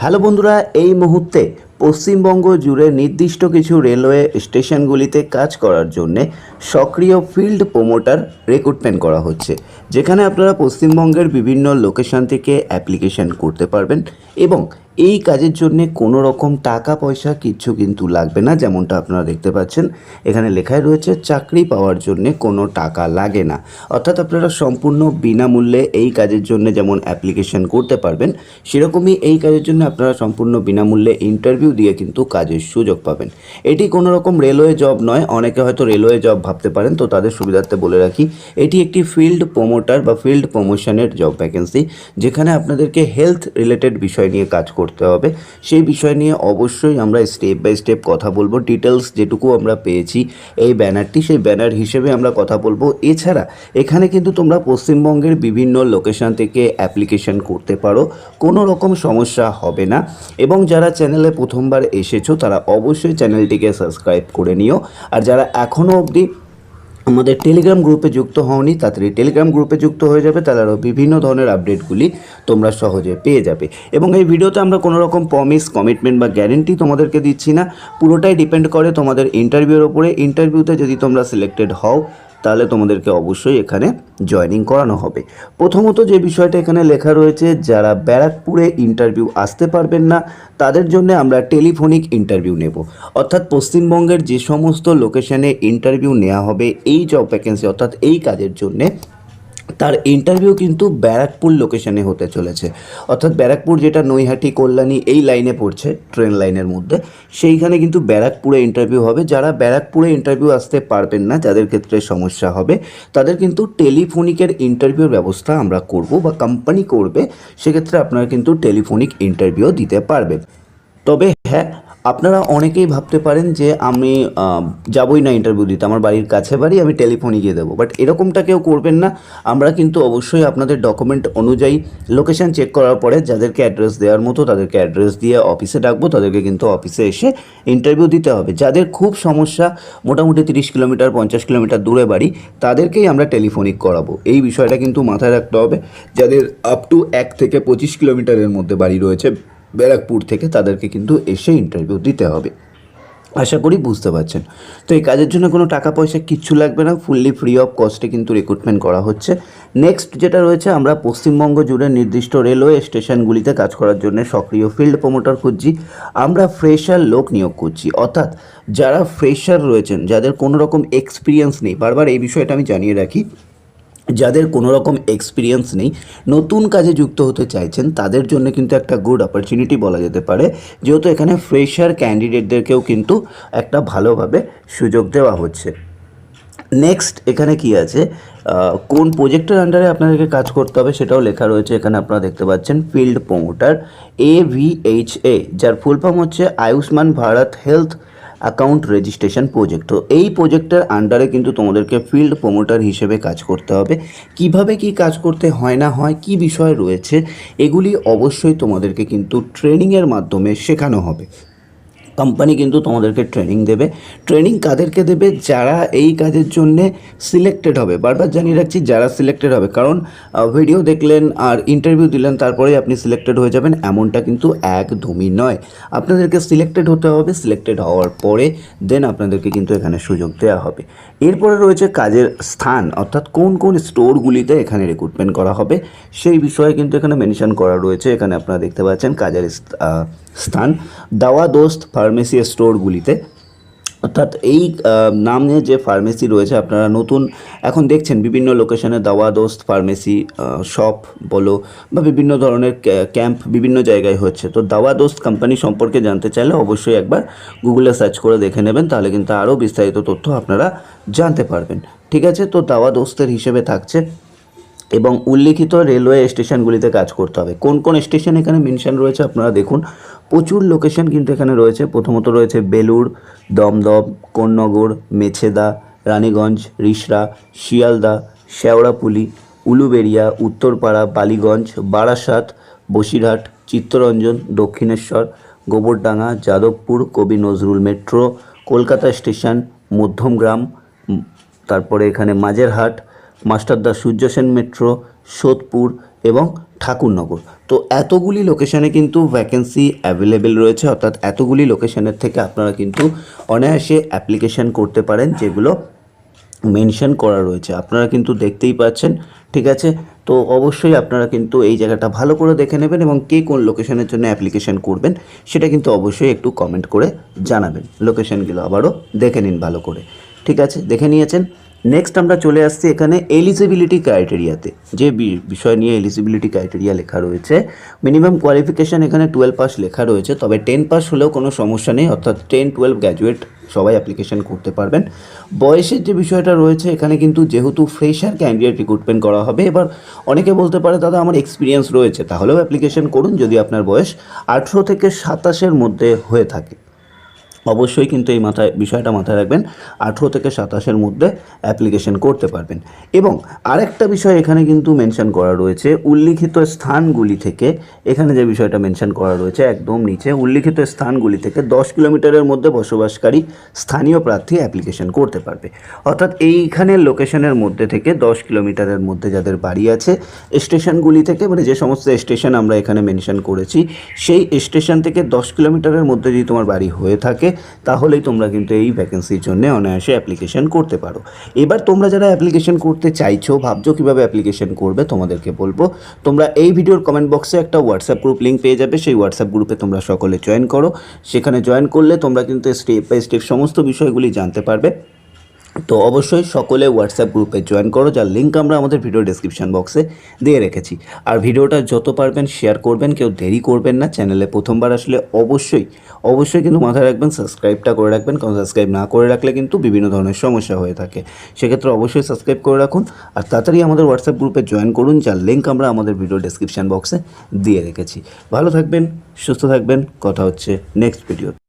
Hello বন্ধুরা, এই মুহূর্তে পশ্চিমবঙ্গ জুড়ে নির্দিষ্ট কিছু রেলওয়ে স্টেশনগুলিতে কাজ করার জন্য সক্রিয় ফিল্ড প্রোমোটার রিক্রুটমেন্ট করা হচ্ছে, যেখানে আপনারা পশ্চিমবঙ্গের বিভিন্ন লোকেশান থেকে অ্যাপ্লিকেশান করতে পারবেন এবং এই কাজের জন্য কোনো রকম টাকা, পয়সা কিচ্ছু কিন্তু লাগবে না, যেমনটা আপনারা দেখতে পাচ্ছেন। এখানে লেখায় রয়েছে, চাকরি পাওয়ার জন্য কোনো টাকা লাগে না। অর্থাৎ আপনারা সম্পূর্ণ বিনামূল্যে এই কাজের জন্য যেমন অ্যাপ্লিকেশন করতে পারবেন, সেরকমই এই কাজের জন্য আপনারা সম্পূর্ণ বিনামূল্যে ইন্টারভিউ দিয়ে কিন্তু কাজের সুযোগ পাবেন। এটি কোনো রকম রেলওয়ে জব নয়, অনেকে হয়তো রেলওয়ে জব ভাবতে পারেন, তো তাদের সুবিধার্থে বলে রাখি, এটি একটি ফিল্ড প্রমোটার বা ফিল্ড প্রমোশনের জব ভ্যাকেন্সি যেখানে আপনাদেরকে হেলথ রিলেটেড বিষয় নিয়ে কাজ করতে হবে। সেই বিষয় নিয়ে অবশ্যই আমরা স্টেপ বাই স্টেপ কথা বলব। ডিটেলস যেটুকু আমরা পেয়েছি এই ব্যানারটি, সেই ব্যানার হিসেবে আমরা কথা বলব। এছাড়া এখানে কিন্তু তোমরা পশ্চিমবঙ্গের বিভিন্ন লোকেশন থেকে অ্যাপ্লিকেশন করতে পারো। কোনো রকম সমস্যা হবে না। এবং যারা চ্যানেলে প্রথমবার এসেছ, তারা অবশ্যই চ্যানেলটিকে সাবস্ক্রাইব করে নিও। আর যারা এখনও অবধি আমাদের টেলিগ্রাম গ্রুপে যুক্ত হওনি, তাড়াতাড়ি টেলিগ্রাম গ্রুপে যুক্ত হয়ে যাবে, তাহলে আরও বিভিন্ন ধরনের আপডেটগুলি তোমরা সহজে পেয়ে যাবে। এবং এই ভিডিওতে আমরা কোনো রকম প্রমিস কমিটমেন্ট বা গ্যারেন্টি তোমাদেরকে দিচ্ছি না। পুরোটাই ডিপেন্ড করে তোমাদের ইন্টারভিউর ওপরে ইন্টারভিউতে যদি তোমরা সিলেক্টেড হও তাহলে তোমাদেরকে অবশ্যই এখানে জয়নিং করানো হবে। প্রথমত যে বিষয়টা এখানে লেখা রয়েছে, যারা ব্যারাকপুরে ইন্টারভিউ আসতে পারবেন না, তাদের জন্য আমরা টেলিফোনিক ইন্টারভিউ নেব। অর্থাৎ পশ্চিমবঙ্গের যে সমস্ত লোকেশনে ইন্টারভিউ নেওয়া হবে, এই জব ভ্যাকেন্সি অর্থাৎ এই কাজের জন্যে তার ইন্টারভিউ কিন্তু ব্যারাকপুর লোকেশনে হতে চলেছে। অর্থাৎ ব্যারাকপুর যেটা নৈহাটি, কল্যাণী এই লাইনে পড়ছে ট্রেন লাইনের মধ্যে। সেইখানে কিন্তু ব্যারাকপুরে ইন্টারভিউ হবে। যারা ব্যারাকপুরে ইন্টারভিউ আসতে পারবেন না, যাদের ক্ষেত্রে সমস্যা হবে, তাদের কিন্তু টেলিফোনিকের ইন্টারভিউর ব্যবস্থা আমরা করব বা কোম্পানি করবে। সেক্ষেত্রে আপনারা কিন্তু টেলিফোনিক ইন্টারভিউ দিতে পারবেন। তবে হ্যাঁ আপনারা অনেকেই ভাবতে পারেন যে আমি যাবই না ইন্টারভিউ দিতে, আমার বাড়ির কাছে বাড়ি, আমি টেলিফোনে গিয়ে দেবো। বাট এরকমটা কেউ করবেন না। আমরা কিন্তু অবশ্যই আপনাদের ডকুমেন্ট অনুযায়ী লোকেশন চেক করার পরে যাদেরকে অ্যাড্রেস দেওয়ার মতো, তাদেরকে অ্যাড্রেস দিয়ে অফিসে ডাকবো, তাদেরকে কিন্তু অফিসে এসে ইন্টারভিউ দিতে হবে। যাদের খুব সমস্যা, মোটামুটি তিরিশ কিলোমিটার, পঞ্চাশ কিলোমিটার দূরে বাড়ি, তাদেরকেই আমরা টেলিফোনিক করাবো। এই বিষয়টা কিন্তু মাথায় রাখতে হবে। যাদের আপ টু এক থেকে পঁচিশ কিলোমিটারের মধ্যে বাড়ি রয়েছে ব্যারাকপুর থেকে তাদেরকে কিন্তু এসে ইন্টারভিউ দিতে হবে। আশা করি বুঝতে পারছেন। তো এই কাজের জন্য কোনো টাকা পয়সা কিচ্ছু লাগবে না ফুললি ফ্রি অফ কস্টে কিন্তু রিক্রুটমেন্ট করা হচ্ছে। নেক্সট যেটা রয়েছে, আমরা পশ্চিমবঙ্গ জুড়ে নির্দিষ্ট রেলওয়ে স্টেশনগুলিতে কাজ করার জন্য সক্রিয় ফিল্ড প্রমোটার খুঁজছি। আমরা ফ্রেশার লোক নিয়োগ করছি। অর্থাৎ যারা ফ্রেশার রয়েছেন, যাদের কোনো রকম এক্সপিরিয়েন্স নেই, বারবার এই বিষয়টা আমি জানিয়ে রাখি যাদের কোনো রকম এক্সপিরিয়েন্স নেই, নতুন কাজে যুক্ত হতে চাইছেন, তাদের জন্য কিন্তু একটা গুড অপরচুনিটি বলা যেতে পারে। যেহেতু এখানে ফ্রেশার ক্যান্ডিডেটদেরকেও কিন্তু একটা ভালোভাবে সুযোগ দেওয়া হচ্ছে। নেক্সট এখানে কি আছে? কোন প্রজেক্টের আন্ডারে আপনাদেরকে কাজ করতে হবে সেটাও লেখা রয়েছে এখানে আপনারা দেখতে পাচ্ছেন field promoter A B H A যার ফুল ফর্ম হচ্ছে Ayushman Bharat health account registration project তো এই প্রজেক্টের আন্ডারে কিন্তু তোমাদেরকে ফিল্ড প্রমোটার হিসেবে কাজ করতে হবে। কীভাবে কি কাজ করতে হয় না হয়, কি বিষয় রয়েছে, এগুলি অবশ্যই তোমাদেরকে কিন্তু ট্রেনিংয়ের মাধ্যমে শেখানো হবে। কোম্পানি কিন্তু তোমাদেরকে ট্রেনিং দেবে। ট্রেনিং কাদেরকে দেবে? যারা এই কাজের জন্যে সিলেক্টেড হবে। বারবার জানিয়ে রাখছি, যারা সিলেক্টেড হবে। কারণ ভিডিও দেখলেন আর ইন্টারভিউ দিলেন তারপরে আপনি সিলেক্টেড হয়ে যাবেন। এমনটা কিন্তু একদমই নয়। আপনাদেরকে সিলেক্টেড হতে হবে। সিলেক্টেড হওয়ার পরে দেন আপনাদেরকে কিন্তু এখানে সুযোগ দেওয়া হবে। এরপরে রয়েছে কাজের স্থান, অর্থাৎ কোন কোন স্টোরগুলিতে এখানে রিক্রুটমেন্ট করা হবে। সেই বিষয়ে কিন্তু এখানে মেনশন করা রয়েছে। এখানে আপনারা দেখতে পাচ্ছেন কাজের স্থান। দাওয়া দোস্ত ফার্মেসি স্টোরগুলিতে। অর্থাৎ এই নামে যে ফার্মেসি রয়েছে, আপনারা নতুন এখন দেখছেন বিভিন্ন লোকেশনে দাওয়া দোস্ত ফার্মেসি শপ বলো বা বিভিন্ন ধরনের ক্যাম্প বিভিন্ন জায়গায় হচ্ছে। তো দাওয়া দোস্ত কোম্পানি সম্পর্কে জানতে চাইলে অবশ্যই একবার গুগলে সার্চ করে দেখে নেবেন, তাহলে কিন্তু আরও বিস্তারিত তথ্য আপনারা জানতে পারবেন। ঠিক আছে? তো দাওয়া দোস্তের হিসেবে থাকছে এবং উল্লিখিত রেলওয়ে স্টেশনগুলিতে কাজ করতে হবে। কোন কোন স্টেশন এখানে মেনশন রয়েছে আপনারা দেখুন। প্রচুর লোকেশন কিন্তু এখানে রয়েছে। প্রথমত রয়েছে বেলুর দমদম, কোন্নগর, মেছেদা, রানীগঞ্জ রিষড়া শিয়ালদা, শেওড়াপুলি, উলুবেড়িয়া, উত্তরপাড়া, বালিগঞ্জ, বারাসাত, বসিরহাট, চিত্তরঞ্জন, দক্ষিণেশ্বর, গোবরডাঙ্গা, যাদবপুর, কবি নজরুল মেট্রো, কলকাতা স্টেশন, মধ্যমগ্রাম তারপরে এখানে মাঝেরহাট, মাস্টারদা সূর্যসেন মেট্রো, সোদপুর এবং ঠাকুরনগর। তো এতগুলি লোকেশানে কিন্তু ভ্যাকেন্সি অ্যাভেলেবেল রয়েছে, অর্থাৎ এতগুলি লোকেশানের থেকে আপনারা কিন্তু অনায়াসে অ্যাপ্লিকেশান করতে পারেন, যেগুলো মেনশন করা রয়েছে। আপনারা কিন্তু দেখতেই পাচ্ছেন, ঠিক আছে? তো অবশ্যই আপনারা কিন্তু এই জায়গাটা ভালো করে দেখে নেবেন এবং কে কোন লোকেশনের জন্য অ্যাপ্লিকেশান করবেন, সেটা কিন্তু অবশ্যই একটু কমেন্ট করে জানাবেন। লোকেশনগুলো আবারও দেখে নিন ভালো করে। ঠিক আছে? দেখে নিয়েছেন? নেক্সট আমরা চলে আসছি এখানে এলিজিবিলিটি ক্রাইটেরিয়াতে যে বিষয় নিয়ে এলিজিবিলিটি ক্রাইটেরিয়া লেখা রয়েছে মিনিমাম কোয়ালিফিকেশান এখানে টুয়েলভ পাস লেখা রয়েছে, তবে টেন পাস হলেও কোনো সমস্যা নেই, অর্থাৎ টেন টুয়েলভ গ্র্যাজুয়েট সবাই অ্যাপ্লিকেশন করতে পারবেন। বয়সের যে বিষয়টা রয়েছে, এখানে কিন্তু যেহেতু ফ্রেশার ক্যান্ডিডেট রিক্রুটমেন্ট করা হবে, এবার অনেকে বলতে পারে, দাদা, আমার এক্সপিরিয়েন্স রয়েছে। তাহলেও অ্যাপ্লিকেশন করুন যদি আপনার বয়স আঠেরো থেকে সাতাশের মধ্যে হয়ে থাকে। অবশ্যই কিন্তু এই মাথায়, বিষয়টা মাথায় রাখবেন। আঠেরো থেকে সাতাশের মধ্যে অ্যাপ্লিকেশন করতে পারবেন। এবং আরেকটা বিষয় এখানে কিন্তু মেনশন করা রয়েছে, উল্লিখিত স্থানগুলি থেকে। এখানে যে বিষয়টা মেনশন করা রয়েছে, একদম নিচে, উল্লিখিত স্থানগুলি থেকে দশ কিলোমিটারের মধ্যে বসবাসকারী স্থানীয় প্রার্থী অ্যাপ্লিকেশন করতে পারবে। অর্থাৎ এইখানের লোকেশনের মধ্যে থেকে দশ কিলোমিটারের মধ্যে যাদের বাড়ি আছে, স্টেশনগুলি থেকে মানে যে সমস্ত স্টেশন আমরা এখানে মেনশন করেছি, সেই স্টেশন থেকে দশ কিলোমিটারের মধ্যে যদি তোমার বাড়ি হয়ে থাকে তাহলেই তোমরা কিন্তু এই ভ্যাকেন্সির জন্য অনায়াসে অ্যাপ্লিকেশন করতে পারো। এবার তোমরা যারা অ্যাপ্লিকেশন করতে চাইছো, ভাবছ কীভাবে অ্যাপ্লিকেশন করবে, তোমাদেরকে বলব, তোমরা এই ভিডিওর কমেন্ট বক্সে একটা হোয়াটসঅ্যাপ গ্রুপ লিঙ্ক পেয়ে যাবে। সেই হোয়াটসঅ্যাপ গ্রুপে তোমরা সকলে জয়েন করো। সেখানে জয়েন করলে তোমরা কিন্তু স্টেপ বাই স্টেপ সমস্ত বিষয়গুলি জানতে পারবে। তো অবশ্যই সকলে হোয়াটসঅ্যাপ গ্রুপে জয়েন করো, যার লিঙ্ক আমরা আমাদের ভিডিও ডেসক্রিপশন বক্সে দিয়ে রেখেছি। আর ভিডিওটা যত পারবেন শেয়ার করবেন, কেউ দেরি করবেন না। চ্যানেলে প্রথমবার আসলে অবশ্যই অবশ্যই কিন্তু মাথায় রাখবেন সাবস্ক্রাইবটা করে রাখবেন। কারণ সাবস্ক্রাইব না করে রাখলে কিন্তু বিভিন্ন ধরনের সমস্যা হয়ে থাকে। সেক্ষেত্রে অবশ্যই সাবস্ক্রাইব করে রাখুন। আর তাড়াতাড়ি আমাদের হোয়াটসঅ্যাপ গ্রুপে জয়েন করুন, যার লিঙ্ক আমরা আমাদের ভিডিও ডেসক্রিপশন বক্সে দিয়ে রেখেছি। ভালো থাকবেন, সুস্থ থাকবেন। কথা হচ্ছে নেক্সট ভিডিও